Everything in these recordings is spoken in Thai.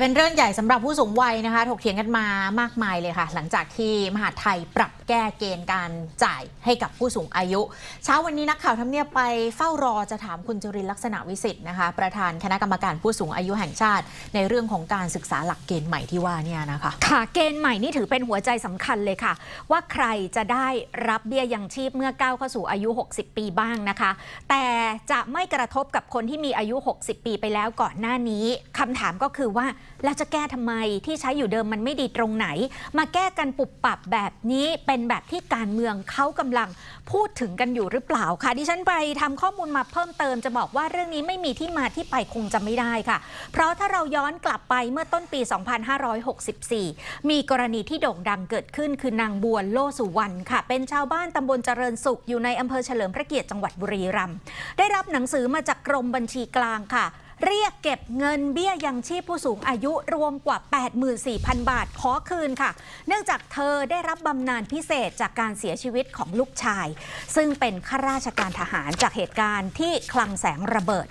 เป็นเรื่องใหญ่สำหรับผู้สูงวัยนะคะ ถกเถียงกันมามากมายเลยค่ะ หลังจากที่มหาไทยปรับแก้เกณฑ์การจ่ายให้กับผู้สูงอายุ เช้าวันนี้นักข่าวทำเนียบไปเฝ้ารอจะถามคุณจุรินลักษณะวิสิทธิ์นะคะ ประธานคณะกรรมการผู้สูงอายุแห่งชาติ ในเรื่องของการศึกษาหลักเกณฑ์ใหม่ที่ว่านี่นะคะ ค่ะเกณฑ์ใหม่นี่ถือเป็นหัวใจสำคัญเลยค่ะ ว่าใครจะได้รับเบี้ยยังชีพเมื่อก้าวเข้าสู่อายุ 60 ปีบ้างนะคะ แต่จะไม่กระทบกับคนที่มีอายุ 60 ปีไปแล้วก่อนหน้านี้คำถามก็คือว่าแล้วจะแก้ทำไมที่ใช้อยู่เดิมมันไม่ดีตรงไหน มาแก้กันปุบปับแบบนี้เป็นแบบที่การเมืองเขากำลังพูดถึงกันอยู่หรือเปล่าค่ะดิฉันไปทำข้อมูลมาเพิ่มเติมจะบอกว่าเรื่องนี้ไม่มีที่มาที่ไปคงจะไม่ได้ค่ะ เพราะถ้าเราย้อนกลับไปเมื่อต้นปี 2564 มีกรณีที่โด่งดังเกิดขึ้นคือนางบัวโลสุวรรณค่ะ เป็นชาวบ้านตำบลเจริญสุขอยู่ในอำเภอเฉลิมพระเกียรติจังหวัดบุรีรัมย์ได้รับหนังสือมาจากกรมบัญชีกลางค่ะ เรียกเก็บเงินเบี้ยยังชีพผู้สูงอายุรวมกว่า 84,000 บาทขอคืนค่ะ เนื่องจากเธอได้รับบำนาญพิเศษจากการเสียชีวิตของลูกชาย ซึ่งเป็นข้าราชการทหารจากเหตุการณ์ที่คลังแสงระเบิด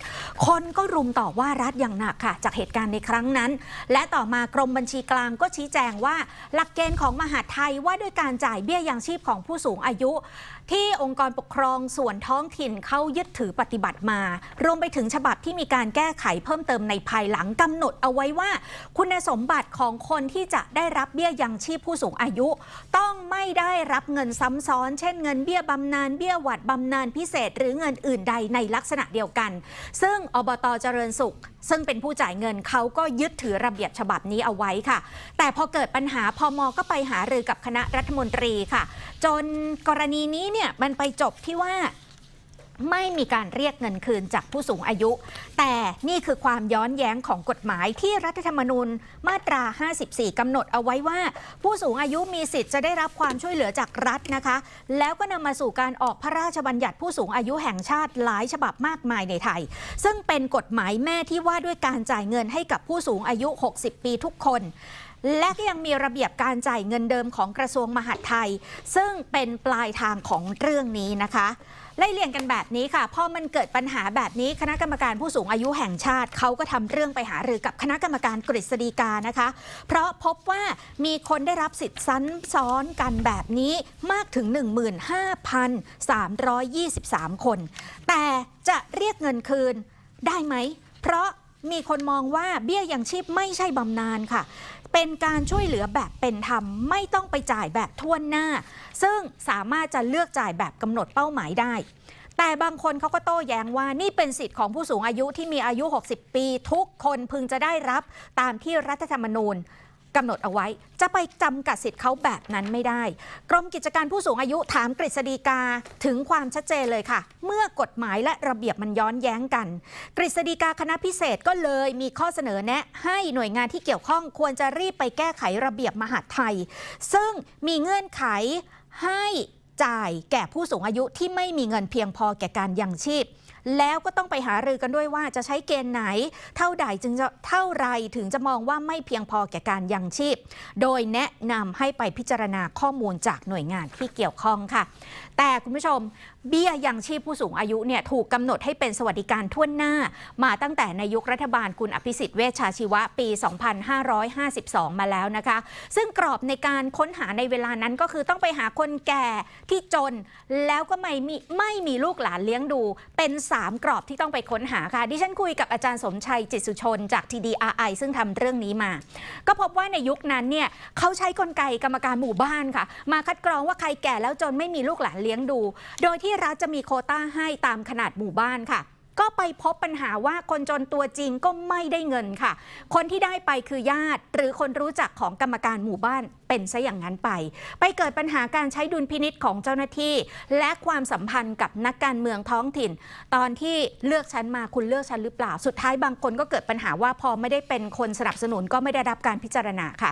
คนก็รุมต่อว่ารัฐอย่างหนักค่ะ จากเหตุการณ์ในครั้งนั้น และต่อมากรมบัญชีกลางก็ชี้แจงว่า หลักเกณฑ์ของมหาดไทยว่าด้วยการจ่ายเบี้ยยังชีพของผู้สูงอายุที่องค์กรปกครองส่วนท้องถิ่นเขายึดถือปฏิบัติมา รวมไปถึงฉบับที่มีการแก้ไขเพิ่มเติมในภายหลังกำหนดเอาไว้ว่า คุณสมบัติของคนที่จะได้รับเบี้ยยังชีพผู้สูงอายุ ต้องไม่ได้รับเงินซ้ำซ้อน เช่นเงินเบี้ยบำนาญเบี้ยหวัดบำนาญพิเศษ หรือเงินอื่นใดในลักษณะเดียวกัน ซึ่งอบตเจริญสุข ซึ่งเป็นผู้จ่ายเงินเขาก็ยึดถือระเบียบฉบับนี้เอาไว้ค่ะ แต่พอเกิดปัญหาพมก็ไปหารือกับคณะรัฐมนตรีค่ะ จนกรณีนี้เนี่ยมันไปจบที่ว่าไม่มีการเรียกเงินคืนจากผู้สูงอายุ แต่นี่คือความย้อนแย้งของกฎหมายที่รัฐธรรมนูญมาตรา 54 กำหนดเอาไว้ว่า ผู้สูงอายุมีสิทธิ์จะได้รับความช่วยเหลือจากรัฐนะคะ แล้วก็นำมาสู่การออกพระราชบัญญัติผู้สูงอายุแห่งชาติหลายฉบับมากมายในไทย ซึ่งเป็นกฎหมายแม่ที่ว่าด้วยการจ่ายเงินให้กับผู้สูงอายุ 60 ปีทุกคน และก็ยังมีระเบียบการจ่ายเงินเดิมของกระทรวงมหาดไทย ซึ่งเป็นปลายทางของเรื่องนี้นะคะไล่เรียงกันแบบนี้ค่ะพอมันเกิดปัญหาแบบนี้คณะกรรมการผู้สูงอายุแห่งชาติเขาก็ทำเรื่องไปหารือกับคณะกรรมการกฤษฎีกานะคะ เพราะพบว่ามีคนได้รับสิทธิ์ซ้ำซ้อนกันแบบนี้มากถึง 15,323 คน แต่จะเรียกเงินคืนได้ไหม เพราะ มีคนมองว่าเบี้ยยังชีพไม่ใช่บำนาญค่ะ เป็นการช่วยเหลือแบบเป็นธรรม ไม่ต้องไปจ่ายแบบทวนหน้า ซึ่งสามารถจะเลือกจ่ายแบบกำหนดเป้าหมายได้ แต่บางคนเขาก็โต้แย้งว่านี่เป็นสิทธิ์ของผู้สูงอายุที่มีอายุ 60 ปี ทุกคนพึงจะได้รับตามที่รัฐธรรมนูญ กำหนดเอาไว้ จะไปจำกัดสิทธิ์เขาแบบนั้นไม่ได้ กรมกิจการผู้สูงอายุถามกฤษฎีกาถึงความชัดเจนเลยค่ะ เมื่อกฎหมายและระเบียบมันย้อนแย้งกัน กฤษฎีกาคณะพิเศษก็เลยมีข้อเสนอแนะ ให้หน่วยงานที่เกี่ยวข้องควรจะรีบไปแก้ไขระเบียบมหาดไทย ซึ่งมีเงื่อนไขให้จ่ายแก่ผู้สูงอายุที่ไม่มีเงินเพียงพอแก่การยังชีพ แล้วก็ต้องไปหารือกันด้วยว่าจะใช้เกณฑ์ไหน เท่าใดจึงจะเท่าไรถึงจะมองว่าไม่เพียงพอแก่การยังชีพ โดยแนะนำให้ไปพิจารณาข้อมูลจากหน่วยงานที่เกี่ยวข้องค่ะ แต่คุณผู้ชม เบี้ยยังชีพผู้สูงอายุเนี่ยถูกกำหนดให้เป็นสวัสดิการทั่วหน้า มาตั้งแต่ในยุครัฐบาลคุณอภิสิทธิ์เวชชาชีวะปี 2552 มาแล้วนะคะ ซึ่งกรอบในการค้นหาในเวลานั้นก็คือต้องไปหาคนแก่ที่จน แล้วก็ไม่มีไม่มีลูกหลานเลี้ยงดูเป็น3 กรอบที่ต้องไปค้นหาค่ะ ดิฉันคุยกับอาจารย์สมชัยจิตสุชนจาก TDRI ซึ่งทำเรื่องนี้มา ก็พบว่าในยุคนั้นเนี่ยเขาใช้กลไกกรรมการหมู่บ้านค่ะ มาคัดกรองว่าใครแก่แล้วจนไม่มีลูกหลานเลี้ยงดู โดยที่รัฐจะมีโคต้าให้ตามขนาดหมู่บ้านค่ะ ก็ไปพบปัญหาว่าคนจนตัวจริงก็ไม่ได้เงินค่ะ คนที่ได้ไปคือญาติ หรือคนรู้จักของกรรมการหมู่บ้านเป็นซะอย่างนั้นไป ไปเกิดปัญหาการใช้ดุลพินิษของเจ้าหน้าที่ และความสัมพันธ์กับนักการเมืองท้องถิ่น ตอนที่เลือกฉันมาคุณเลือกฉันหรือเปล่า สุดท้ายบางคนก็เกิดปัญหาว่าพอไม่ได้เป็นคนสนับสนุนก็ไม่ได้รับการพิจารณาค่ะ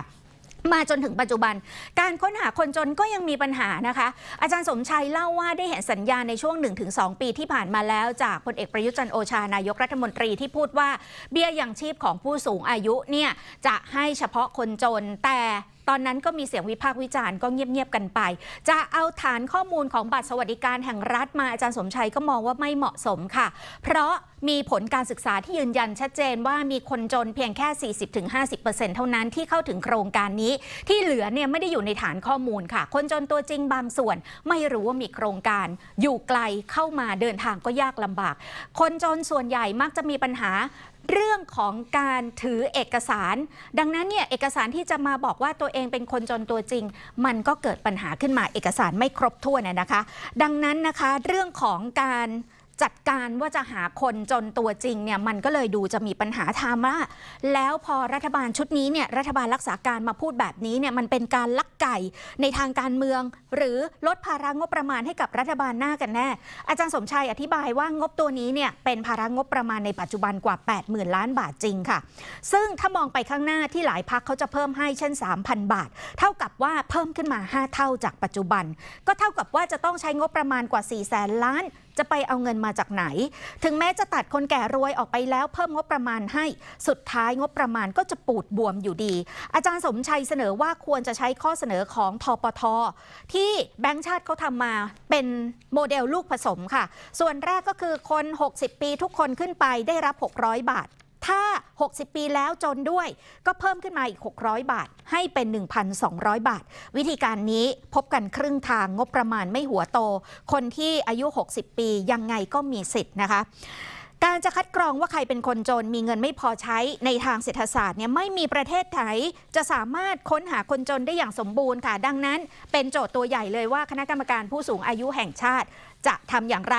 มาจนถึงปัจจุบัน การค้นหาคนจนก็ยังมีปัญหานะคะ อาจารย์สมชัยเล่าว่าได้เห็นสัญญาณในช่วง 1-2 ปีที่ผ่านมาแล้วจากพลเอกประยุจันโอชานายกรัฐมนตรีที่พูดว่าเบี้ยยังชีพของผู้สูงอายุเนี่ยจะให้เฉพาะคนจนแต่ ตอนนั้นก็มีเสียงวิพากษ์วิจารณ์ก็เงียบๆกันไป จะเอาฐานข้อมูลของบัตรสวัสดิการแห่งรัฐมาอาจารย์สมชัยก็มองว่าไม่เหมาะสมค่ะ เพราะมีผลการศึกษาที่ยืนยันชัดเจนว่ามีคนจนเพียงแค่ 40-50%เท่านั้นที่เข้าถึงโครงการนี้ ที่เหลือเนี่ยไม่ได้อยู่ในฐานข้อมูลค่ะ คนจนตัวจริงบางส่วน ไม่รู้ว่ามีโครงการ อยู่ไกลเข้ามาเดินทางก็ยากลำบาก คนจนส่วนใหญ่มักจะมีปัญหา เรื่องของการถือเอกสาร ดังนั้นเนี่ยเอกสารที่จะมาบอกว่าตัวเองเป็นคนจนตัวจริง มันก็เกิดปัญหาขึ้นมาเอกสารไม่ครบถ้วนนะนะคะ ดังนั้นนะคะ เรื่องของการ จัดการว่าจะหาคนจนตัวจริงเนี่ยมันก็เลยดูจะมีปัญหาทามาแล้วพอรัฐบาลชุดนี้เนี่ยรัฐบาลรักษาการมาพูดแบบนี้เนี่ยมันเป็นการลักไก่ในทางการเมือง หรือลดภาระงบประมาณให้กับรัฐบาลหน้ากันแน่ อาจารย์สมชัยอธิบายว่างบตัวนี้เนี่ยเป็นภาระงบประมาณในปัจจุบันกว่า 80,000 ล้านบาทจริงค่ะ ซึ่งถ้ามองไปข้างหน้าที่หลายพักเขาจะเพิ่มให้เช่น 3,000 บาท เท่ากับว่าเพิ่มขึ้นมา 5 เท่าจากปัจจุบัน ก็เท่ากับว่าจะต้องใช้งบประมาณกว่า4 0 0แสนล้าน จะไปเอาเงินมาจากไหน ถึงแม้จะตัดคนแก่รวยออกไปแล้วเพิ่มงบประมาณให้ สุดท้ายงบประมาณก็จะปูดบวมอยู่ดี อาจารย์สมชัยเสนอว่าควรจะใช้ข้อเสนอของทปท ที่แบงค์ชาติเขาทำมาเป็นโมเดลลูกผสมค่ะ ส่วนแรกก็คือคน 60 ปีทุกคนขึ้นไปได้รับ 600 บาท ถ้า 60 ปีแล้วจนด้วย ก็เพิ่มขึ้นมาอีก 600 บาท ให้เป็น 1,200 บาท วิธีการนี้พบกันครึ่งทางงบประมาณไม่หัวโต คนที่อายุ 60 ปียังไงก็มีสิทธิ์นะคะการจะคัดกรองว่าใครเป็นคนจนมีเงินไม่พอใช้ในทางเศรษฐศาสตร์เนี่ยไม่มีประเทศไหนจะสามารถค้นหาคนจนได้อย่างสมบูรณ์ค่ะ ดังนั้นเป็นโจทย์ตัวใหญ่เลยว่าคณะกรรมการผู้สูงอายุแห่งชาติจะทำอย่างไร